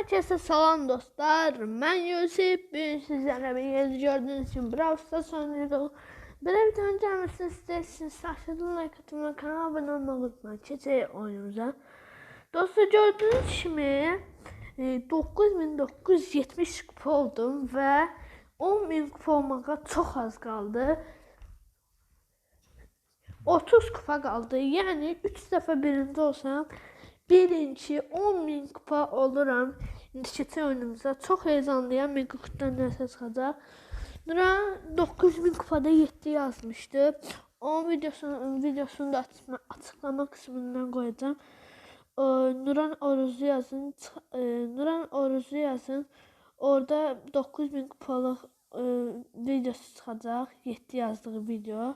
Herkese salam dostlar. Ben Yusuf. Bugün sizlerle birlikte gördüğünüz için Brawl Stars oynuyoruz. Böyle bir tane gelmesini isterseniz aşağıdan like atmayı, kanala abone olmayı unutmayın. Keçe oyunumuza. Dostlar gördüğünüz gibi e, 9970 kupa oldum ve 10.000 kupa olmağa çok az kaldı. 30 kupa kaldı. Yani 3 defa birinci olsam birinci 10 bin kupa oluram. İndiki oyunumuza çok heyecanlıyam. Mega kutudan nəsə çıxacaq. Nura 9000 kupada 7 yazmışdı. Onun videosunu, videosunu da açma, açıklama kısmından koyacağım. Ee, Nuran Oruzu yazın. E, Nuran Oruzu yazın. Orada 9000 kupalıq e, videosu çıxacaq. 7 yazdığı video.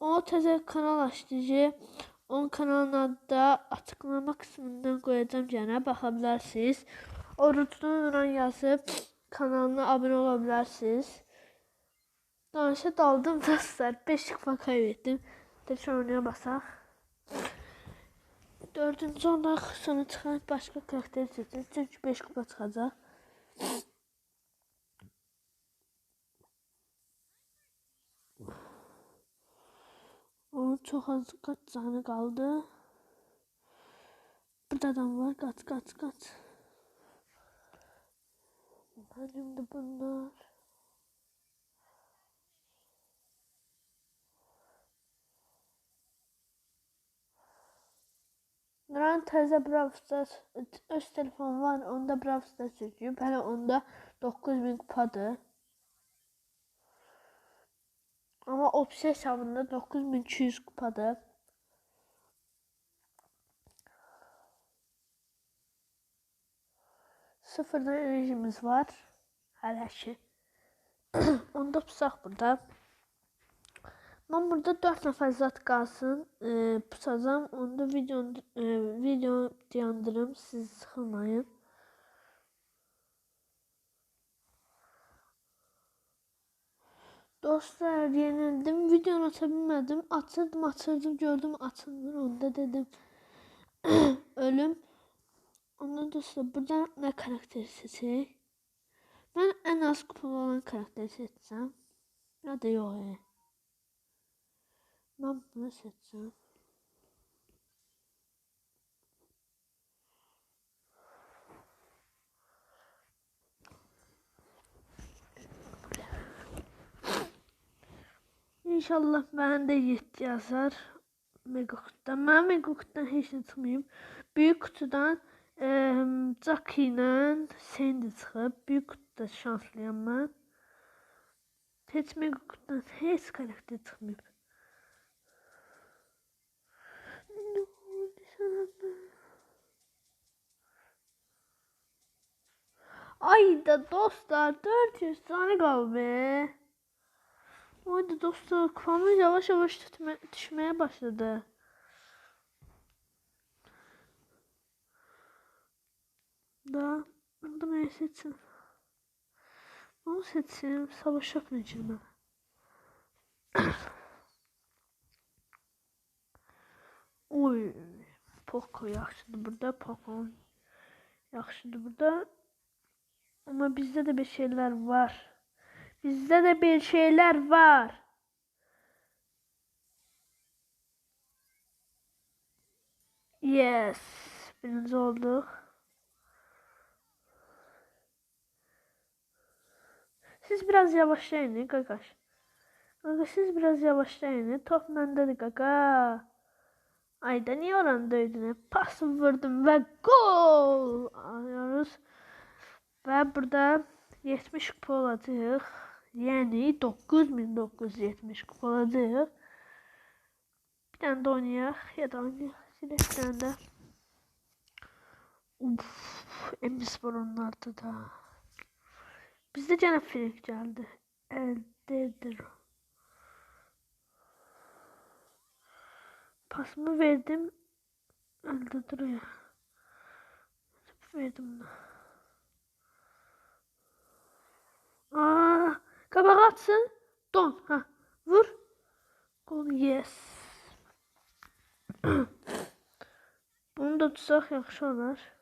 O təzə kanal açdı onun kanalının adı da açıklama kısmından koyacağım gene bakabilirsiniz. Orucunu Nuran yazıp kanalına abone olabilirsiniz. Danışa daldım dostlar. 5 kupa kaybettim. Tekrar oynaya basaq. Dördüncü olarak sonra çıxan başka karakter seçin. Çünkü 5 kupa çıxacaq. Onun çok az kaç tane kaldı. Burada adam var. Kaç kaç kaç. Benim de bunlar. Nuran təzə Brawl Stars öz telefonu var. Onda Brawl Stars yükləyib. Hələ onda 9000 kupadır. Ama opsiyon hesabında 9200 kupadır. Sıfırdan enerjimiz var. Hələ ki. Onda pusaq burada. Ben burada 4 nəfər zat qalsın. E, pusacam. Onda video, e, video dayandırım. Siz sıxılmayın. Dostlar yenildim. Videonu atabilmedim. Atırdım atırdım gördüm atılmıyor. Onda dedim ölüm. Ondan dostlar burada ne karakteri seçeyim? Ben en az kupalı olan karakteri seçsem. Ya da yok. Ben bunu seçsem. İnşallah ben de 7 yazar. Mega kutudan. Ben mega kutudan hiç ne çıxmayım. Büyük kutudan e, Jack ilə Sandy çıxıb. Büyük kutuda şanslıyam mən. Heç mega heç karakter çıxmayıb. Ne oldu sana be? Ay da dostlar 400 tane kaldı be. Hadi dostlar kafamız yavaş yavaş düşme, düşmeye başladı. Da bunu ne seçsin? Bunu seçsin. Savaş yapmayacağım ben. Oy. Poco yaxşıdır burada. Poco yaxşıdır burada. Ama bizde de bir şeyler var. Bizde de bir şeyler var. Yes. Birinci olduk. Siz biraz yavaşlayın gagaş. Gaga siz biraz yavaşlayın. Top mendedir gaga. Ayda niye oranı döydün? Pas vurdum ve gol alıyoruz. Ve burada 70 kupa olacaq. Yəni 9970 kupa olacaq. Bir dənə də oynayaq. Ya da oynayaq. Silək bir dənə də. Uf, Emis var onlarda da. Bizdə gənə Frank gəldi. Əldedir. Pasımı verdim. Elde duruyor. Verdim. Aa, kabak atsın. Don. Ha. Vur. Gol yes. Bunu da tutsak yaxşı olar.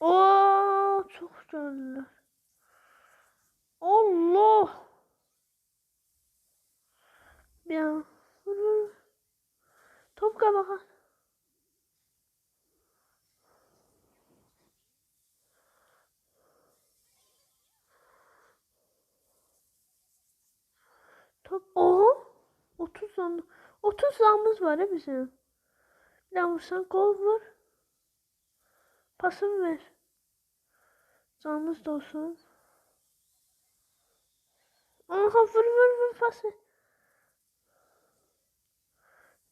Oo, çok güzeller. Allah. Vur vur. Top kabağa. Top. Oha. 30 zam. 30 zamımız var ya bizim. Bir daha vursan gol vur. Pasımı ver. Zamımız da olsun. Aha vur vur vur pası.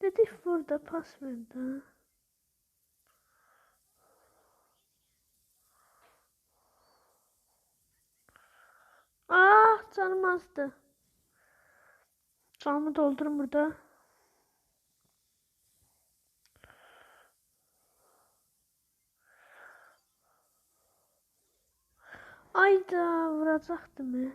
Dedik burada pas verdi. Ah canım azdı. Canımı doldurun burada. Ayda vuracaktı mı?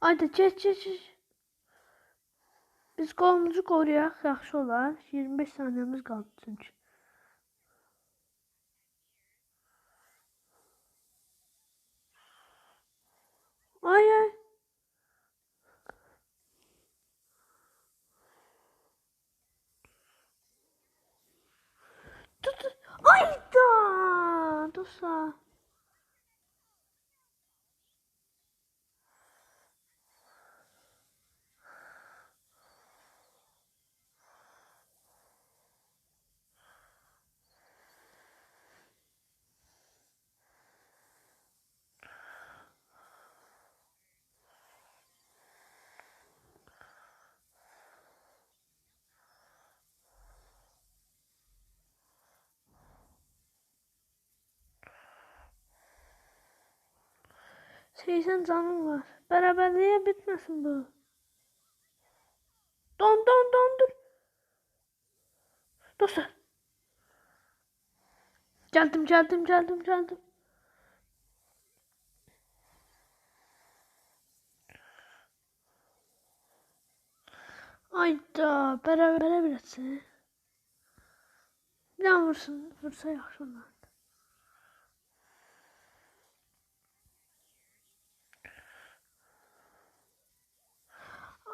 Hadi çeç çeç çeç. Biz qolumuzu qoruyaq, yaxşı olar. 25 saniyemiz qaldı çünki. Ay ay. Tut. Ayda. Dosa. 80 canım var. Beraberliğe bitmesin bu. Don don don dur. Dostlar. Geldim geldim geldim geldim. Ayda beraber beraber etsin. Ne vursun vursa yakışırlar.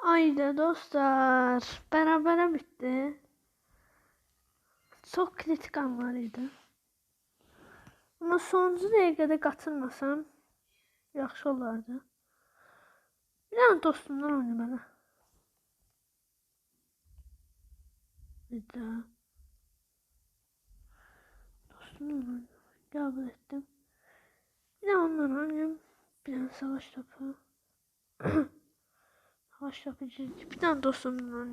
Ayda dostlar. Berabere bitti. Çok kritik anlarıydı. Ama sonuncu dəqiqədə qaçırmasam yaxşı olardı. Bir dənə dostumdan oyna mənə. Bir daha. Dostumdan oyna. Qəbul etdim. Bir də ondan oynayayım. Bir dənə savaş topu. savaş cildi. Bir dənə dostumdan.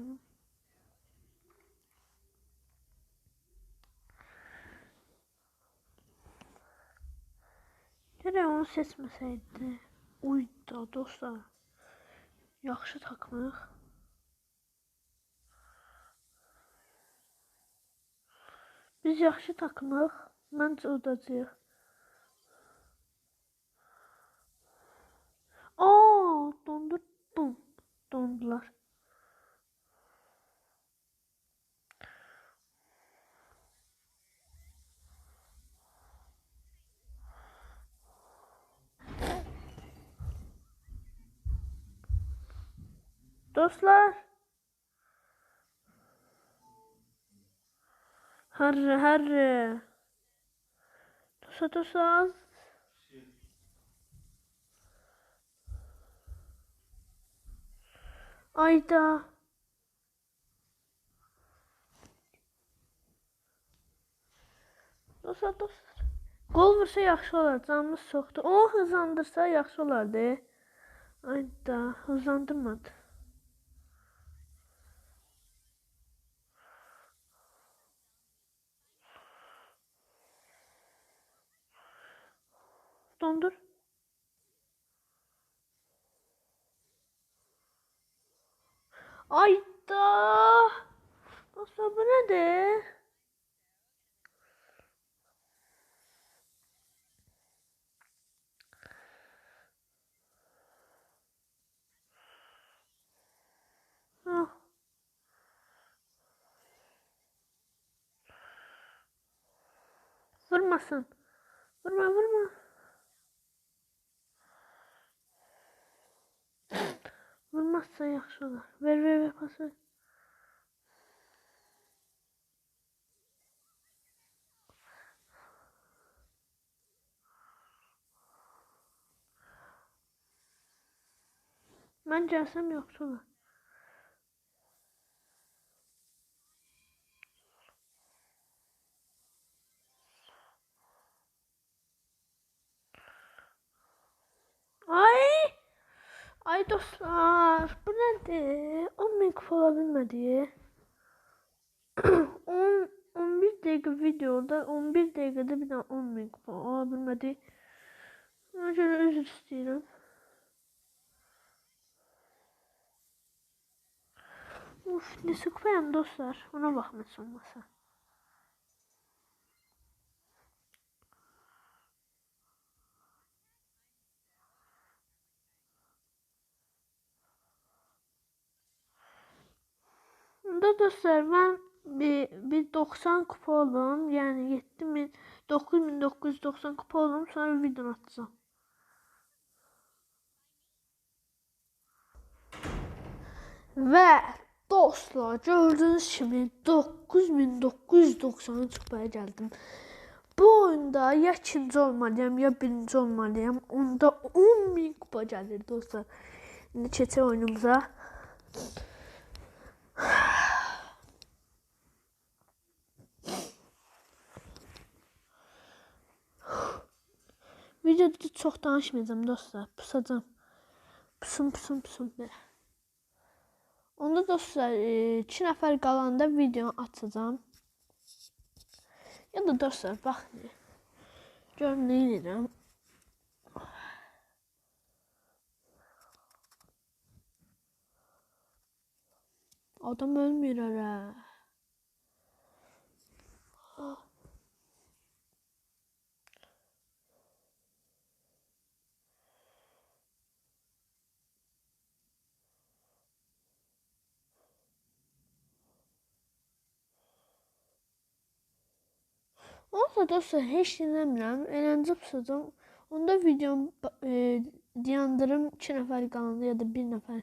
Gərək onu seçməsəydi. Uyda dostlar. Yaxşı takmıq. Biz yaxşı takmıq. Məncə udacağıq. Aa, dondur. Dondular. Dostlar. Harry Harry. Dosa dosa az. Ayda. Dosa dosa. Gol vursa yaxşı olar. Canımız çoxdur. O hızlandırsa yaxşı olardı. Ayda hızlandırmadı. Dondur. Ayda. Dostlar bu nedir? Ah. Vurmasın. Vurma vurma. Vurmazsa yaxşı olar. Ver ver ver pas ver. Ben gelsem yaxşı olar. Ay! Ay dostlar? 10 bin kupa olabilmedi. 10 11 dakika videoda 11 dakikada bir daha 10 bin kupa. Ben şöyle özür istedim. Uf ne sıkmayın dostlar. Ona bakmış olmasa. Bunda dostlar ben bir, bir 90 kupa oldum. Yani 7000 9990 kupa oldum. Sonra video atacağım. Ve dostlar gördüğünüz gibi 9990 kupaya geldim. Bu oyunda ya ikinci olmalıyam ya birinci olmalıyam. Onda 10.000 kupa gelir dostlar. Şimdi keçək oyunumuza. Videoda çox danışmayacağım dostlar. Pusacağım. Pusum pusum pusum belə. Onda dostlar 2 nəfər qalanda video atacağam. Ya da dostlar baxın. Görün nə edirəm. Adam ölmür ora. Olsa dostlar heç dinləmirəm. Eləncə pusacağım. Onda videomu e, dayandırım 2 nəfər qalanda ya da 1 nəfər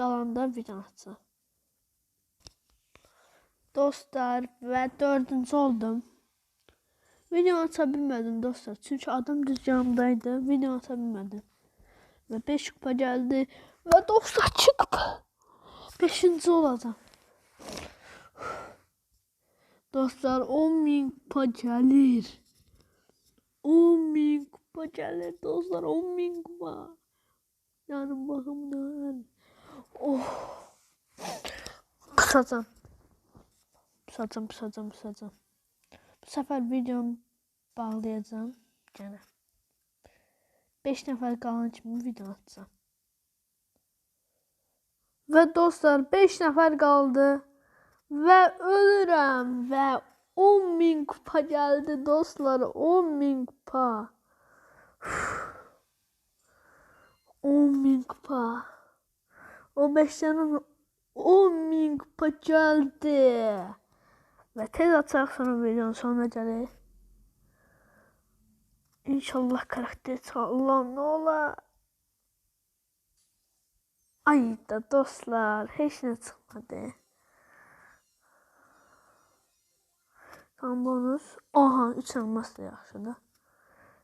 qalanda video atacağım. Dostlar və dördüncü oldum. Video ata bilmədim dostlar. Çünki adam düz yanımdaydı. Video ata bilmədim. Və 5 kupa gəldi. Və dostlar çıxıb. 5-ci olacağam. Dostlar 10 bin kupa gelir. 10 bin kupa gelir dostlar 10 bin kupa. Yani bakımdan. Oh. Kısacağım. Kısacağım kısacağım kısacağım. Bu sefer videomu bağlayacağım. Gene. 5 nefer kalan için video atacağım. Ve dostlar 5 nefer kaldı. Ve ölürüm. Ve 10 bin kupa geldi dostlar 10 bin kupa. 10 bin kupa. O beşlerin 10 bin kupa geldi. Ve tez atar sonra videonun sonuna gelir İnşallah karakter Allah ne ola. Ay dostlar hiç ne çıkmadı Tam bonus. Aha 3 elmas da yaxşıdır.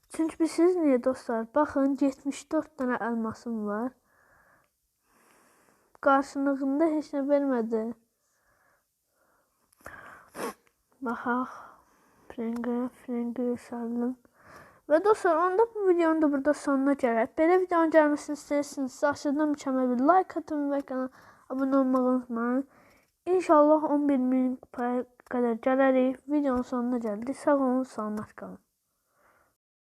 Çünki bilirsiniz niyə dostlar? Baxın 74 dənə elmasım var. Qarşılığında heç nə vermədi. Baxaq. Frenge, frenge saldım. Və dostlar, onda bu videonun da burada sonuna gələk. Belə videonun gəlməsini istəyirsinizsə, aşağıdan mükəmməl bir like atın və kanala abunə olmağı unutmayın. İnşallah 11 min kupaya kadar gələrik. Videonun sonuna gəldik. Sağ olun, salamat qalın.